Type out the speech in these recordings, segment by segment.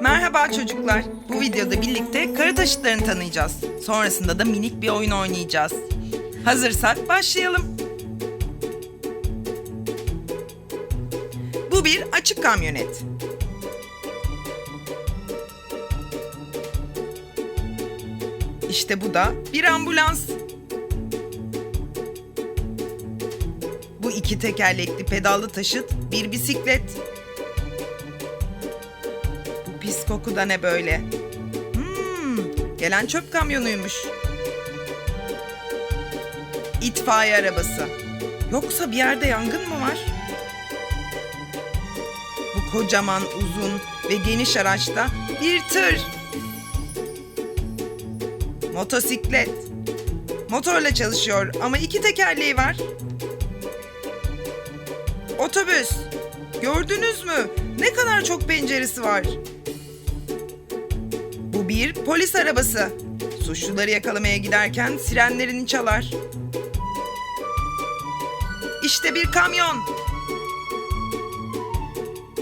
Merhaba çocuklar. Bu videoda birlikte kara taşıtlarını tanıyacağız. Sonrasında da minik bir oyun oynayacağız. Hazırsak başlayalım. Bu bir açık kamyonet. İşte bu da bir ambulans. İki tekerlekli pedallı taşıt bir bisiklet. Bu pis koku da ne böyle? Hmm, gelen çöp kamyonuymuş. İtfaiye arabası. Yoksa bir yerde yangın mı var? Bu kocaman, uzun ve geniş araçta bir tır. Motosiklet. Motorla çalışıyor ama iki tekerleği var. Otobüs. Gördünüz mü? Ne kadar çok penceresi var. Bu bir polis arabası. Suçluları yakalamaya giderken sirenlerini çalar. İşte bir kamyon.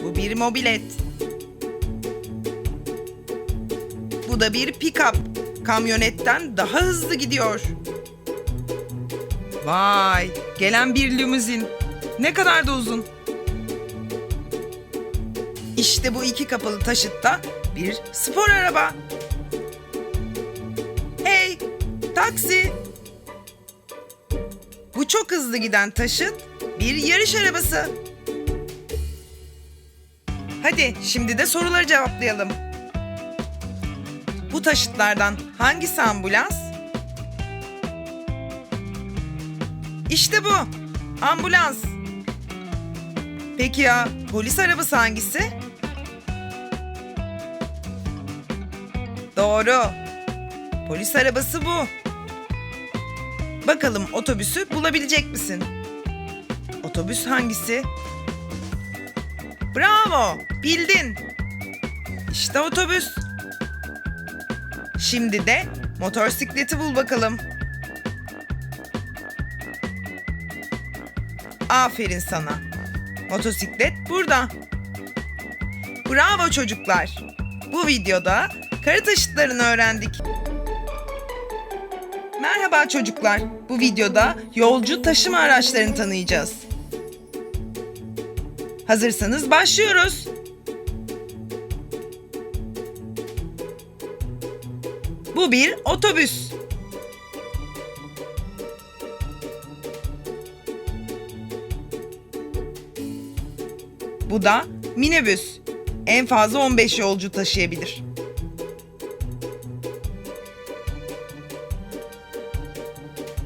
Bu bir mobilet. Bu da bir pick-up. Kamyonetten daha hızlı gidiyor. Vay, gelen bir limuzin. Ne kadar da uzun. İşte bu iki kapılı taşıtta bir spor araba. Hey, taksi. Bu çok hızlı giden taşıt bir yarış arabası. Hadi şimdi de soruları cevaplayalım. Bu taşıtlardan hangisi ambulans? İşte bu. Ambulans. Peki ya polis arabası hangisi? Doğru. Polis arabası bu. Bakalım otobüsü bulabilecek misin? Otobüs hangisi? Bravo, bildin. İşte otobüs. Şimdi de motosikleti bul bakalım. Aferin sana. Motosiklet burada. Bravo çocuklar. Bu videoda kara taşıtlarını öğrendik. Merhaba çocuklar. Bu videoda yolcu taşıma araçlarını tanıyacağız. Hazırsanız başlıyoruz. Bu bir otobüs. Bu da minibüs. En fazla 15 yolcu taşıyabilir.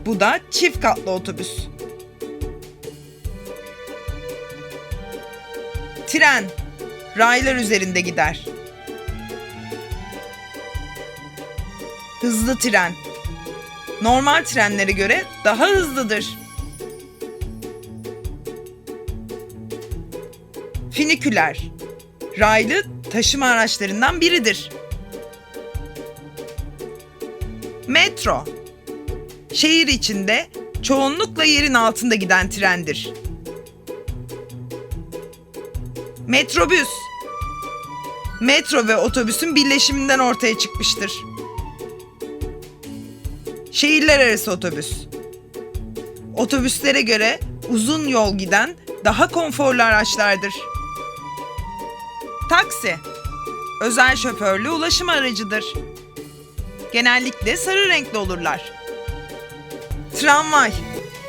Bu da çift katlı otobüs. Tren raylar üzerinde gider. Hızlı tren. Normal trenlere göre daha hızlıdır. Finiküler. Raylı taşıma araçlarından biridir. Metro. Şehir içinde çoğunlukla yerin altında giden trendir. Metrobüs. Metro ve otobüsün birleşiminden ortaya çıkmıştır. Şehirler arası otobüs. Otobüslere göre uzun yol giden daha konforlu araçlardır. Taksi. Özel şoförlü ulaşım aracıdır. Genellikle sarı renkli olurlar. Tramvay.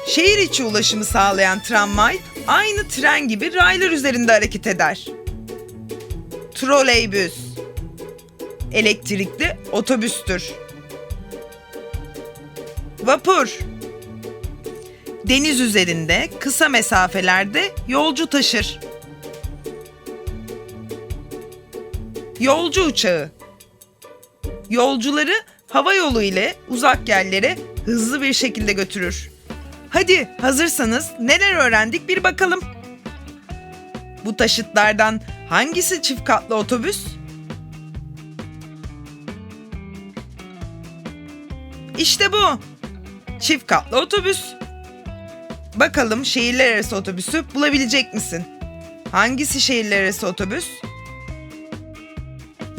Şehir içi ulaşımı sağlayan tramvay aynı tren gibi raylar üzerinde hareket eder. Troleybüs. Elektrikli otobüstür. Vapur. Deniz üzerinde kısa mesafelerde yolcu taşır. Yolcu uçağı. Yolcuları hava yolu ile uzak yerlere hızlı bir şekilde götürür. Hadi hazırsanız neler öğrendik bir bakalım. Bu taşıtlardan hangisi çift katlı otobüs? İşte bu. Çift katlı otobüs. Bakalım şehirler arası otobüsü bulabilecek misin? Hangisi şehirler arası otobüs?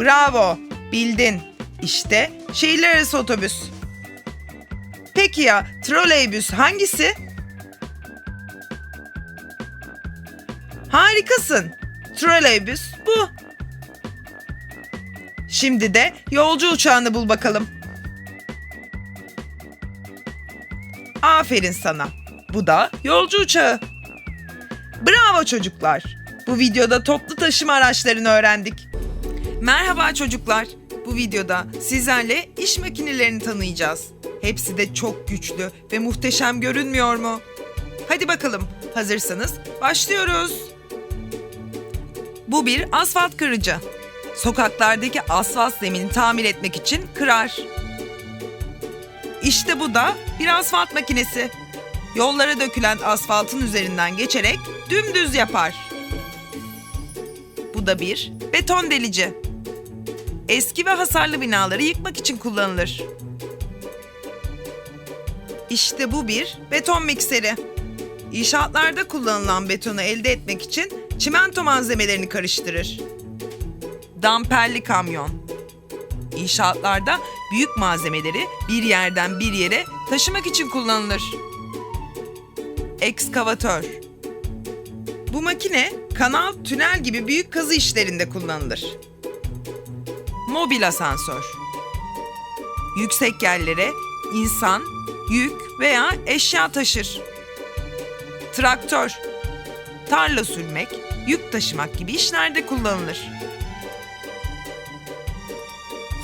Bravo, bildin. İşte şehirler arası otobüs. Peki ya troleybüs hangisi? Harikasın. Troleybüs bu. Şimdi de yolcu uçağını bul bakalım. Aferin sana. Bu da yolcu uçağı. Bravo çocuklar. Bu videoda toplu taşıma araçlarını öğrendik. Merhaba çocuklar. Bu videoda sizlerle iş makinelerini tanıyacağız. Hepsi de çok güçlü ve muhteşem görünmüyor mu? Hadi bakalım. Hazırsanız başlıyoruz. Bu bir asfalt kırıcı. Sokaklardaki asfalt zemini tamir etmek için kırar. İşte bu da bir asfalt makinesi. Yollara dökülen asfaltın üzerinden geçerek dümdüz yapar. Bu da bir beton delici. Eski ve hasarlı binaları yıkmak için kullanılır. İşte bu bir beton mikseri. İnşaatlarda kullanılan betonu elde etmek için çimento malzemelerini karıştırır. Damperli kamyon. İnşaatlarda büyük malzemeleri bir yerden bir yere taşımak için kullanılır. Ekskavatör. Bu makine kanal, tünel gibi büyük kazı işlerinde kullanılır. Mobil asansör. Yüksek yerlere insan, yük veya eşya taşır. Traktör. Tarla sürmek, yük taşımak gibi işlerde kullanılır.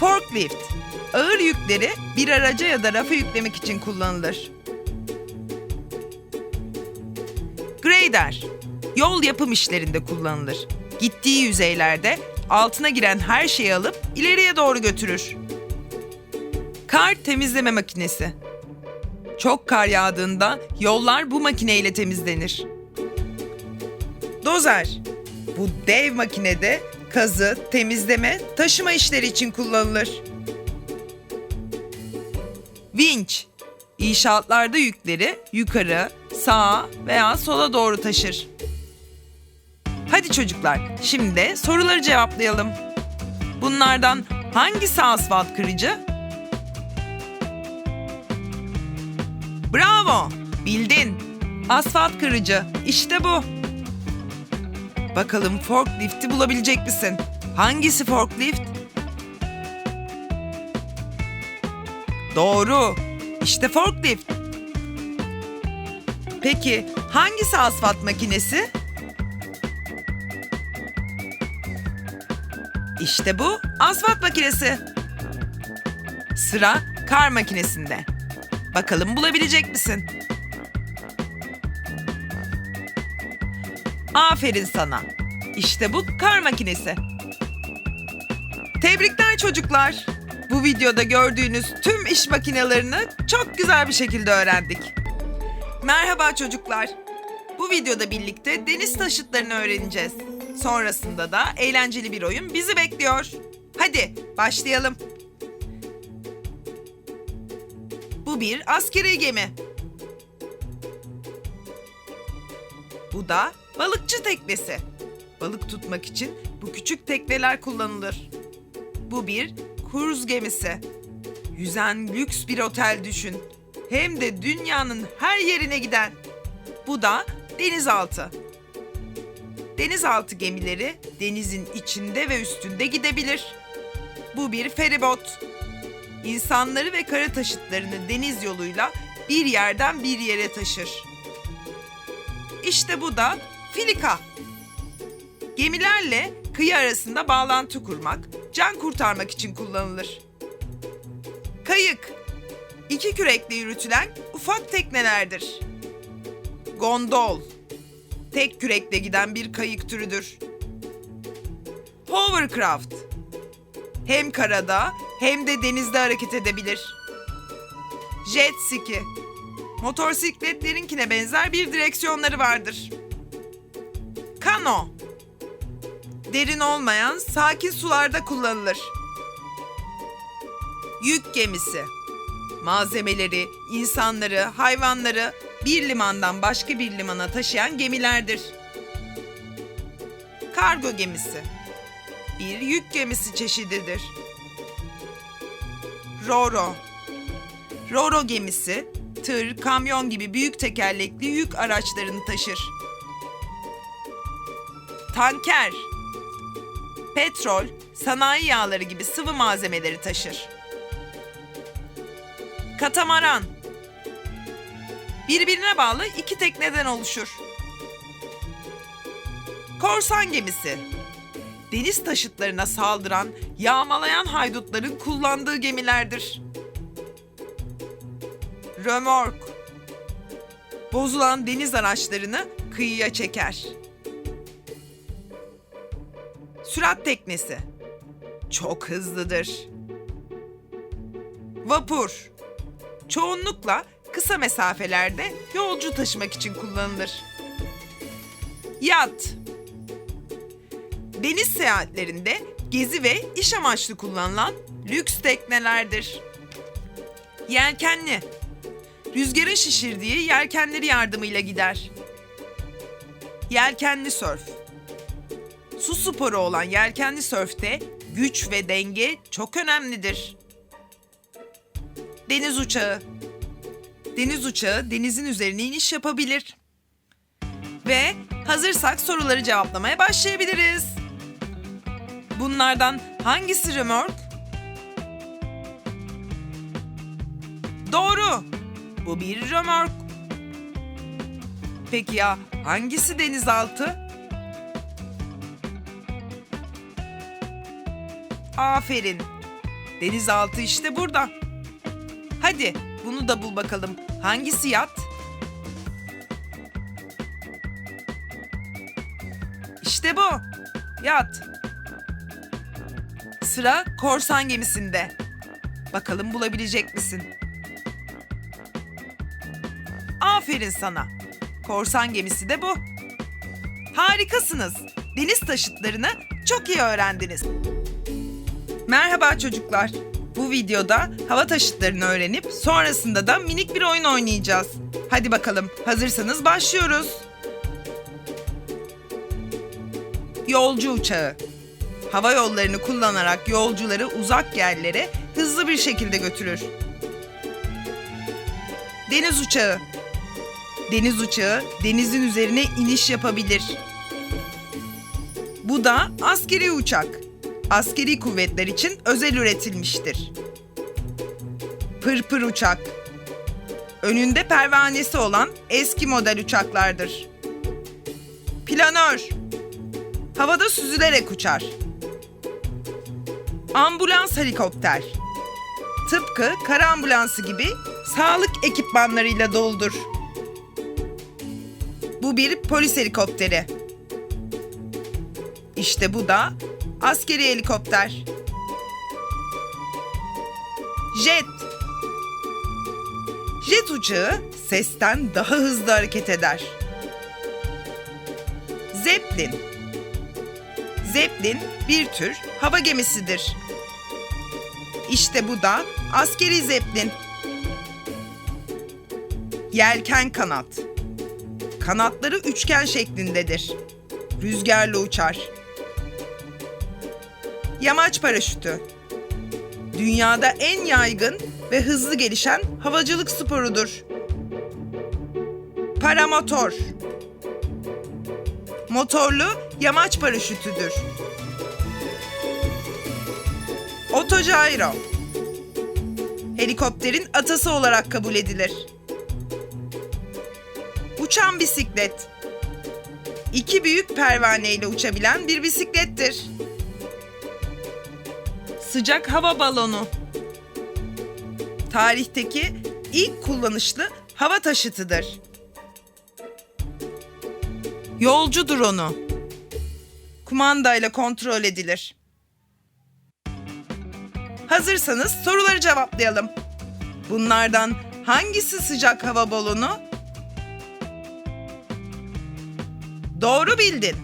Forklift. Ağır yükleri bir araca ya da rafa yüklemek için kullanılır. Grader. Yol yapım işlerinde kullanılır. Gittiği yüzeylerde altına giren her şeyi alıp ileriye doğru götürür. Kar temizleme makinesi. Çok kar yağdığında yollar bu makineyle temizlenir. Dozer. Bu dev makinede kazı, temizleme, taşıma işleri için kullanılır. Vinç. İnşaatlarda yükleri yukarı, sağa veya sola doğru taşır. Hadi çocuklar, şimdi de soruları cevaplayalım. Bunlardan hangisi asfalt kırıcı? Bravo! Bildin. Asfalt kırıcı. İşte bu. Bakalım forklifti bulabilecek misin? Hangisi forklift? Doğru. İşte forklift. Peki hangisi asfalt makinesi? İşte bu asfalt makinesi. Sıra kar makinesinde. Bakalım bulabilecek misin? Aferin sana. İşte bu kar makinesi. Tebrikler çocuklar. Bu videoda gördüğünüz tüm iş makinelerini çok güzel bir şekilde öğrendik. Merhaba çocuklar. Bu videoda birlikte deniz taşıtlarını öğreneceğiz. Sonrasında da eğlenceli bir oyun bizi bekliyor. Hadi başlayalım. Bu bir askeri gemi. Bu da balıkçı teknesi. Balık tutmak için bu küçük tekneler kullanılır. Bu bir kruz gemisi. Yüzen lüks bir otel düşün. Hem de dünyanın her yerine giden. Bu da denizaltı. Denizaltı gemileri denizin içinde ve üstünde gidebilir. Bu bir feribot. İnsanları ve kara taşıtlarını deniz yoluyla bir yerden bir yere taşır. İşte bu da filika. Gemilerle kıyı arasında bağlantı kurmak, can kurtarmak için kullanılır. Kayık. İki kürekle yürütülen ufak teknelerdir. Gondol. Tek kürekle giden bir kayık türüdür. Hovercraft. Hem karada hem de denizde hareket edebilir. Jet ski. Motosikletlerinkine benzer bir direksiyonları vardır. Kano. Derin olmayan sakin sularda kullanılır. Yük gemisi. Malzemeleri, insanları, hayvanları bir limandan başka bir limana taşıyan gemilerdir. Kargo gemisi bir yük gemisi çeşididir. Roro Roro gemisi tır, kamyon gibi büyük tekerlekli yük araçlarını taşır. Tanker petrol, sanayi yağları gibi sıvı malzemeleri taşır. Katamaran birbirine bağlı iki tekneden oluşur. Korsan gemisi deniz taşıtlarına saldıran, yağmalayan haydutların kullandığı gemilerdir. Römork bozulan deniz araçlarını kıyıya çeker. Sürat teknesi çok hızlıdır. Vapur çoğunlukla kısa mesafelerde yolcu taşımak için kullanılır. Yat deniz seyahatlerinde gezi ve iş amaçlı kullanılan lüks teknelerdir. Yelkenli rüzgarın şişirdiği yelkenleri yardımıyla gider. Yelkenli sörf Su sporu olan yelkenli sörfte güç ve denge çok önemlidir. Deniz uçağı Deniz uçağı denizin üzerine iniş yapabilir. Ve hazırsak soruları cevaplamaya başlayabiliriz. Bunlardan hangisi römork? Doğru. Bu bir römork. Peki ya hangisi denizaltı? Aferin. Denizaltı işte burada. Hadi bunu da bul bakalım. Hangisi yat? İşte bu. Yat. Sıra korsan gemisinde. Bakalım bulabilecek misin? Aferin sana. Korsan gemisi de bu. Harikasınız. Deniz taşıtlarını çok iyi öğrendiniz. Merhaba çocuklar. Bu videoda hava taşıtlarını öğrenip sonrasında da minik bir oyun oynayacağız. Hadi bakalım hazırsanız başlıyoruz. Yolcu uçağı. Hava yollarını kullanarak yolcuları uzak yerlere hızlı bir şekilde götürür. Deniz uçağı. Deniz uçağı denizin üzerine iniş yapabilir. Bu da askeri uçak. Askeri kuvvetler için özel üretilmiştir. Pırpır uçak. Önünde pervanesi olan eski model uçaklardır. Planör. Havada süzülerek uçar. Ambulans helikopter. Tıpkı kara ambulansı gibi sağlık ekipmanlarıyla doludur. Bu bir polis helikopteri. İşte bu da askeri helikopter. Jet. Jet uçağı sesten daha hızlı hareket eder. Zeppelin. Zeppelin bir tür hava gemisidir. İşte bu da askeri zeppelin. Yelken kanat. Kanatları üçgen şeklindedir. Rüzgarla uçar. Yamaç paraşütü. Dünyada en yaygın ve hızlı gelişen havacılık sporudur. Paramotor. Motorlu yamaç paraşütüdür. Otogyro. Helikopterin atası olarak kabul edilir. Uçan bisiklet. İki büyük pervane ile uçabilen bir bisiklettir. Sıcak hava balonu. Tarihteki ilk kullanışlı hava taşıtıdır. Yolcu dronu. Kumandayla kontrol edilir. Hazırsanız soruları cevaplayalım. Bunlardan hangisi sıcak hava balonu? Doğru bildin.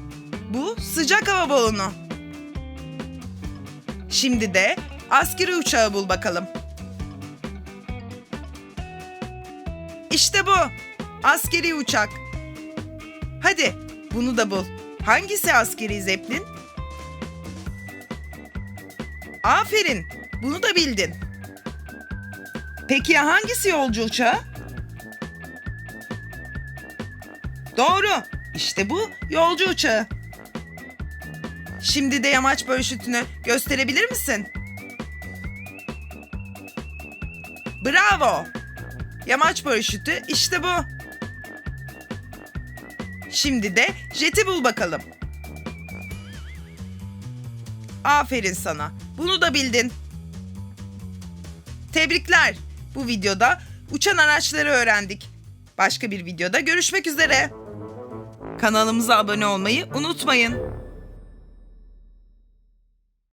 Bu sıcak hava balonu. Şimdi de askeri uçağı bul bakalım. İşte bu. Askeri uçak. Hadi bunu da bul. Hangisi askeri zeplin? Aferin. Bunu da bildin. Peki ya hangisi yolcu uçağı? Doğru. İşte bu yolcu uçağı. Şimdi de yamaç paraşütünü gösterebilir misin? Bravo. Yamaç paraşütü işte bu. Şimdi de jeti bul bakalım. Aferin sana. Bunu da bildin. Tebrikler. Bu videoda uçan araçları öğrendik. Başka bir videoda görüşmek üzere. Kanalımıza abone olmayı unutmayın.